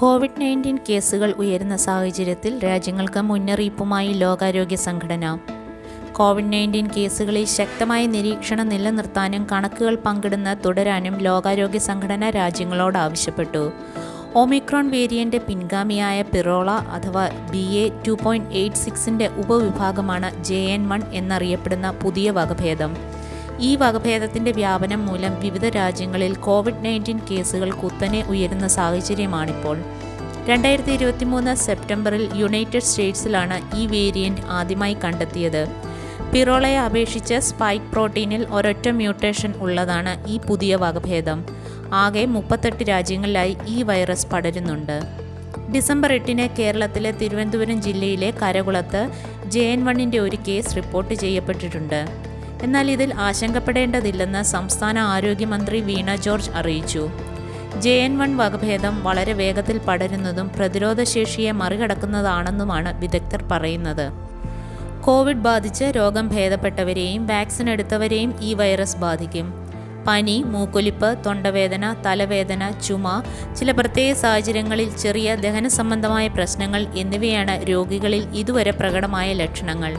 Covid nineteen കേസുകൾ ഉയരുന്ന സാഹചര്യത്തിൽ രാജ്യങ്ങൾക്ക് മുന്നറിയിപ്പുമായി ലോകാരോഗ്യ സംഘടന. കോവിഡ് നയന്റീൻ കേസുകളിൽ ശക്തമായ നിരീക്ഷണം നിലനിർത്താനും കണക്കുകൾ പങ്കിടുന്ന തുടരാനും ലോകാരോഗ്യ സംഘടന രാജ്യങ്ങളോട് ആവശ്യപ്പെട്ടു. ഒമിക്രോൺ വേരിയന്റ് പിൻഗാമിയായ പിറോള അഥവാ B A two point eight സിക്സിന്റെ ഉപവിഭാഗമാണ് ജെ എൻ വൺ എന്നറിയപ്പെടുന്ന പുതിയ വകഭേദം. ഈ വകഭേദത്തിന്റെ വ്യാപനം മൂലം വിവിധ രാജ്യങ്ങളിൽ കോവിഡ് നയന്റീൻ കേസുകൾ കുത്തനെ ഉയരുന്ന സാഹചര്യമാണിപ്പോൾ. രണ്ടായിരത്തി ഇരുപത്തി മൂന്ന് സെപ്റ്റംബറിൽ യുണൈറ്റഡ് സ്റ്റേറ്റ്സിലാണ് ഈ വേരിയന്റ് ആദ്യമായി കണ്ടെത്തിയത്. പിറോളയെ അപേക്ഷിച്ച് സ്പൈക്ക് പ്രോട്ടീനിൽ ഒരൊറ്റ മ്യൂട്ടേഷൻ ഉള്ളതാണ് ഈ പുതിയ വകഭേദം. ആകെ മുപ്പത്തെട്ട് രാജ്യങ്ങളിലായി ഈ വൈറസ് പടരുന്നുണ്ട്. ഡിസംബർ എട്ടിന് കേരളത്തിലെ തിരുവനന്തപുരം ജില്ലയിലെ കരകുളത്ത് ജെ എൻ വണ്ണിന്റെ ഒരു കേസ് റിപ്പോർട്ട് ചെയ്യപ്പെട്ടിട്ടുണ്ട്. എന്നാൽ ഇതിൽ ആശങ്കപ്പെടേണ്ടതില്ലെന്ന് സംസ്ഥാന ആരോഗ്യമന്ത്രി വീണ ജോർജ് അറിയിച്ചു. ജെ എൻ വൺ വകഭേദം വളരെ വേഗത്തിൽ പടരുന്നതും പ്രതിരോധശേഷിയെ മറികടക്കുന്നതാണെന്നുമാണ് വിദഗ്ധർ പറയുന്നത്. കോവിഡ് ബാധിച്ച് രോഗം ഭേദപ്പെട്ടവരെയും വാക്സിൻ എടുത്തവരെയും ഈ വൈറസ് ബാധിക്കും. പനി മൂക്കൊലിപ്പ് തൊണ്ടവേദന തലവേദന ചുമ ചില പ്രത്യേക സാഹചര്യങ്ങളിൽ ചെറിയ ദഹന സംബന്ധമായ പ്രശ്നങ്ങൾ എന്നിവയാണ് രോഗികളിൽ ഇതുവരെ പ്രകടമായ ലക്ഷണങ്ങൾ.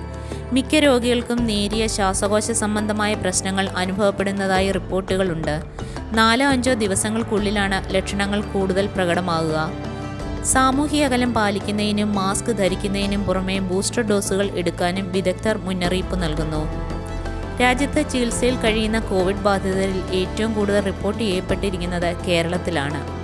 മിക്ക രോഗികൾക്കും നേരിയ ശ്വാസകോശ സംബന്ധമായ പ്രശ്നങ്ങൾ അനുഭവപ്പെടുന്നതായി റിപ്പോർട്ടുകളുണ്ട്. നാലോ അഞ്ചോ ദിവസങ്ങൾക്കുള്ളിലാണ് ലക്ഷണങ്ങൾ കൂടുതൽ പ്രകടമാകുക. സാമൂഹിക അകലം പാലിക്കുന്നതിനും മാസ്ക് ധരിക്കുന്നതിനും പുറമെ ബൂസ്റ്റർ ഡോസുകൾ എടുക്കാനും വിദഗ്ധർ മുന്നറിയിപ്പ് നൽകുന്നു. രാജ്യത്ത് ചികിത്സയിൽ കഴിയുന്ന കോവിഡ് ബാധിതരിൽ ഏറ്റവും കൂടുതൽ റിപ്പോർട്ട് ചെയ്യപ്പെട്ടിരിക്കുന്നത് കേരളത്തിലാണ്.